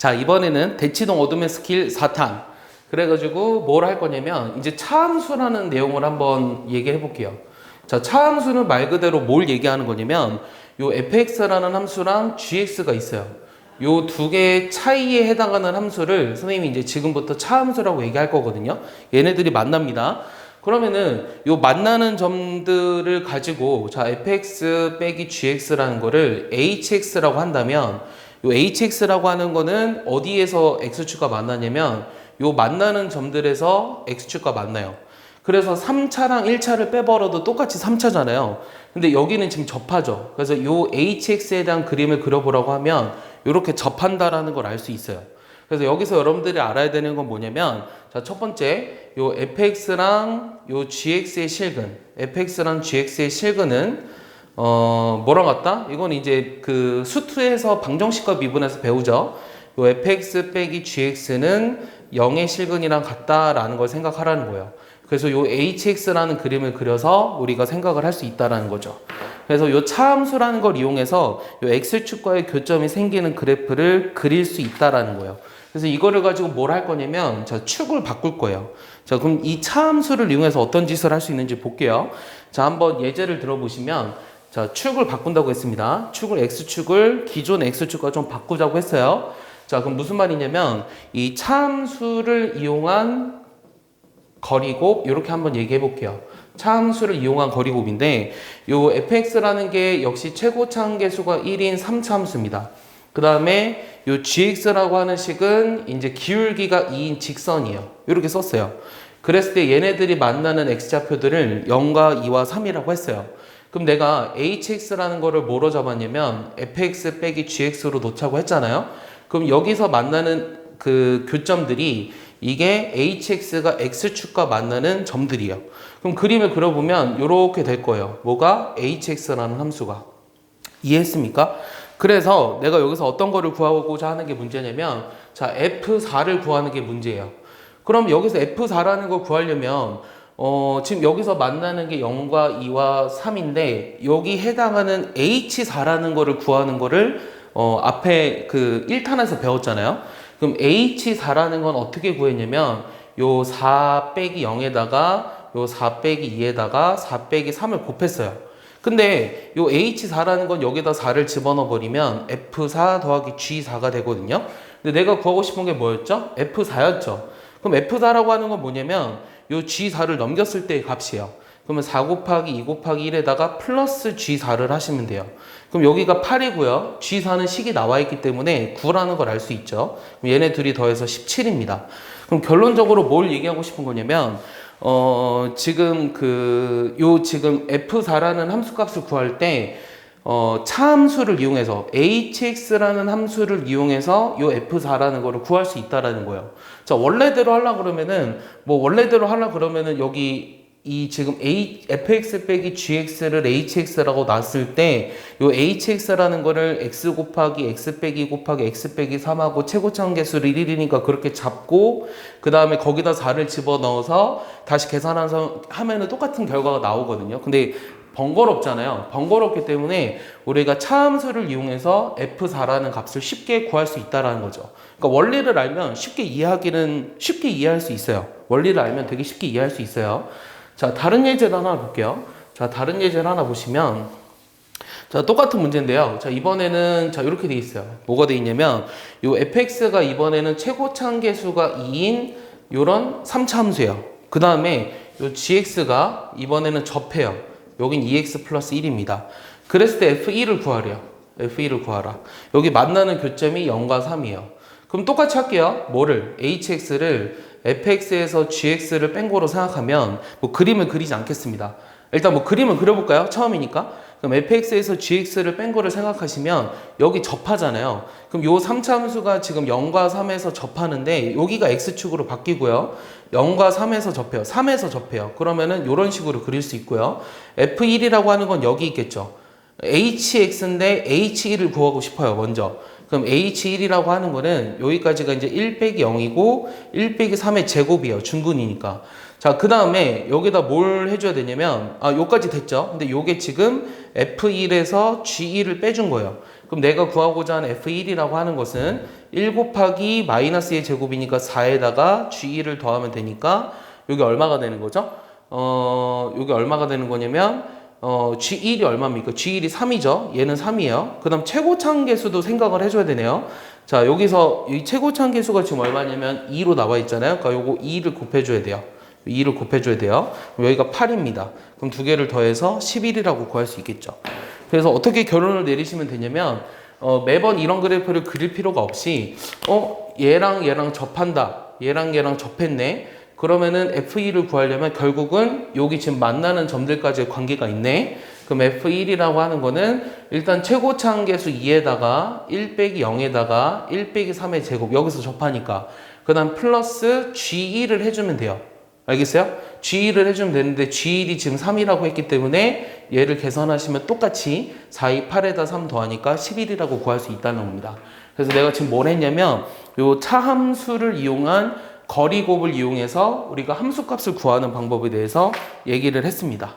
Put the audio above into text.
자, 이번에는 대치동 어둠의 스킬 4탄. 그래가지고 뭘 할 거냐면, 이제 차함수라는 내용을 한번 얘기해 볼게요. 자, 차함수는 말 그대로 뭘 얘기하는 거냐면, 요 fx라는 함수랑 gx가 있어요. 요 두 개의 차이에 해당하는 함수를 선생님이 이제 지금부터 차함수라고 얘기할 거거든요. 얘네들이 만납니다. 그러면은 요 만나는 점들을 가지고 자 fx 빼기 gx라는 거를 hx라고 한다면 요 hx라고 하는 거는 어디에서 x축과 만나냐면 요 만나는 점들에서 x축과 만나요. 그래서 3차랑 1차를 빼버려도 똑같이 3차잖아요. 근데 여기는 지금 접하죠. 그래서 요 hx에 대한 그림을 그려보라고 하면 이렇게 접한다라는 걸 알 수 있어요. 그래서 여기서 여러분들이 알아야 되는 건 뭐냐면 자, 첫 번째 요 fx랑 요 gx의 실근, fx랑 gx의 실근은 어, 뭐랑 같다? 이건 이제 그 수투에서 방정식과 미분해서 배우죠. 요 fx 빼기 gx는 0의 실근이랑 같다라는 걸 생각하라는 거예요. 그래서 요 hx라는 그림을 그려서 우리가 생각을 할 수 있다라는 거죠. 그래서 요 차함수라는 걸 이용해서 요 x축과의 교점이 생기는 그래프를 그릴 수 있다라는 거예요. 그래서 이거를 가지고 뭘 할 거냐면 자 축을 바꿀 거예요. 자 그럼 이 차함수를 이용해서 어떤 짓을 할 수 있는지 볼게요. 자 한번 예제를 들어보시면 자 축을 바꾼다고 했습니다. 축을 x축을 기존 x축과 좀 바꾸자고 했어요. 자 그럼 무슨 말이냐면 이 차함수를 이용한 거리곱 이렇게 한번 얘기해 볼게요. 차함수를 이용한 거리곱인데 요 fx라는 게 역시 최고차 한계수가 1인 3차함수입니다. 그 다음에 요 gx라고 하는 식은 이제 기울기가 2인 직선이에요. 이렇게 썼어요. 그랬을 때 얘네들이 만나는 x좌표들을 0과 2와 3이라고 했어요. 그럼 내가 hx라는 거를 뭐로 잡았냐면 fx 빼기 gx로 놓자고 했잖아요. 그럼 여기서 만나는 그 교점들이 이게 hx가 x축과 만나는 점들이에요. 그럼 그림을 그려보면 이렇게 될 거예요. 뭐가 hx라는 함수가. 이해했습니까? 그래서 내가 여기서 어떤 거를 구하고자 하는 게 문제냐면 자 F4를 구하는 게 문제예요. 그럼 여기서 F4라는 걸 구하려면 어, 지금 여기서 만나는 게 0과 2와 3인데 여기 해당하는 H4라는 거를 구하는 거를 어, 앞에 그 1탄에서 배웠잖아요. 그럼 H4라는 건 어떻게 구했냐면 요 4 빼기 0에다가 요 4 빼기 2에다가 4 빼기 3을 곱했어요. 근데 요 H4라는 건 여기다 4를 집어넣어 버리면 F4 더하기 G4가 되거든요. 근데 내가 구하고 싶은 게 뭐였죠? F4였죠. 그럼 F4라고 하는 건 뭐냐면 요 G4를 넘겼을 때의 값이에요. 그러면 4 곱하기 2 곱하기 1에다가 플러스 G4를 하시면 돼요. 그럼 여기가 8이고요. G4는 식이 나와 있기 때문에 9라는 걸 알 수 있죠. 그럼 얘네 둘이 더해서 17입니다. 그럼 결론적으로 뭘 얘기하고 싶은 거냐면 어, 지금 그, 요 지금 F4라는 함수값을 구할 때, 어, 차함수를 이용해서, hx라는 함수를 이용해서 요 F4라는 거를 구할 수 있다라는 거예요. 자, 원래대로 하려 그러면은, 뭐 원래대로 하려 그러면은 여기 이 지금 a, fx 빼기 gx를 hx라고 놨을 때, 요 hx라는 거를 x 곱하기 x 빼기 곱하기 x 빼기 3하고 최고차원 개수를 1이니까 그렇게 잡고, 그 다음에 거기다 4를 집어 넣어서 다시 계산해서 하면은 똑같은 결과가 나오거든요. 근데 번거롭잖아요. 번거롭기 때문에 우리가 차함수를 이용해서 f4라는 값을 쉽게 구할 수 있다라는 거죠. 그러니까 원리를 알면 쉽게 이해하기는 쉽게 이해할 수 있어요. 원리를 알면 되게 쉽게 이해할 수 있어요. 자, 다른 예제를 하나 볼게요. 자, 다른 예제를 하나 보시면 자, 똑같은 문제인데요. 자, 이번에는 자, 이렇게 돼 있어요. 뭐가 돼 있냐면 요 fx가 이번에는 최고차 한계수가 2인 요런 3차 함수예요. 그다음에 요 gx가 이번에는 접해요. 여긴 2x 플러스 1입니다. 그랬을 때 f1을 구하래요. f1을 구하라. 여기 만나는 교점이 0과 3이에요. 그럼 똑같이 할게요. 뭐를? hx를 fx에서 gx를 뺀 거로 생각하면 뭐 그림을 그리지 않겠습니다. 일단 뭐 그림을 그려볼까요? 처음이니까. 그럼 fx에서 gx를 뺀 거를 생각하시면 여기 접하잖아요. 그럼 요 3차 함수가 지금 0과 3에서 접하는데 여기가 x축으로 바뀌고요. 0과 3에서 접해요. 3에서 접해요. 그러면은 이런 식으로 그릴 수 있고요. f1이라고 하는 건 여기 있겠죠. hx인데 h1을 구하고 싶어요. 먼저. 그럼 h1이라고 하는 거는 여기까지가 이제 1 빼기 0이고 1 빼기 3의 제곱이에요. 중근이니까. 자, 그 다음에 여기다 뭘 해줘야 되냐면, 아, 요까지 됐죠? 근데 요게 지금 F1에서 G1을 빼준 거예요. 그럼 내가 구하고자 하는 F1이라고 하는 것은 1 곱하기 마이너스 2의 제곱이니까 4에다가 G1을 더하면 되니까 여기 얼마가 되는 거죠? 어, 여기 얼마가 되는 거냐면 어, G1이 얼마입니까? G1이 3이죠. 얘는 3이에요. 그다음 최고차항 계수도 생각을 해줘야 되네요. 자, 여기서 이 최고차항 계수가 지금 얼마냐면 2로 나와 있잖아요. 그러니까 요거 2를 곱해줘야 돼요. 2를 곱해줘야 돼요. 여기가 8입니다. 그럼 두 개를 더해서 11이라고 구할 수 있겠죠. 그래서 어떻게 결론을 내리시면 되냐면 어, 매번 이런 그래프를 그릴 필요가 없이 어 얘랑 얘랑 접한다. 얘랑 얘랑 접했네. 그러면은 F1을 구하려면 결국은 여기 지금 만나는 점들까지의 관계가 있네. 그럼 F1이라고 하는 거는 일단 최고차항 계수 2에다가 1 빼기 0에다가 1 빼기 3의 제곱 여기서 접하니까 그 다음 플러스 G1을 해주면 돼요. 알겠어요? G1을 해주면 되는데 G1이 지금 3이라고 했기 때문에 얘를 계산하시면 똑같이 4, 2, 8에다 3 더하니까 11이라고 구할 수 있다는 겁니다. 그래서 내가 지금 뭘 했냐면 요 차함수를 이용한 거리 곱을 이용해서 우리가 함수값을 구하는 방법에 대해서 얘기를 했습니다.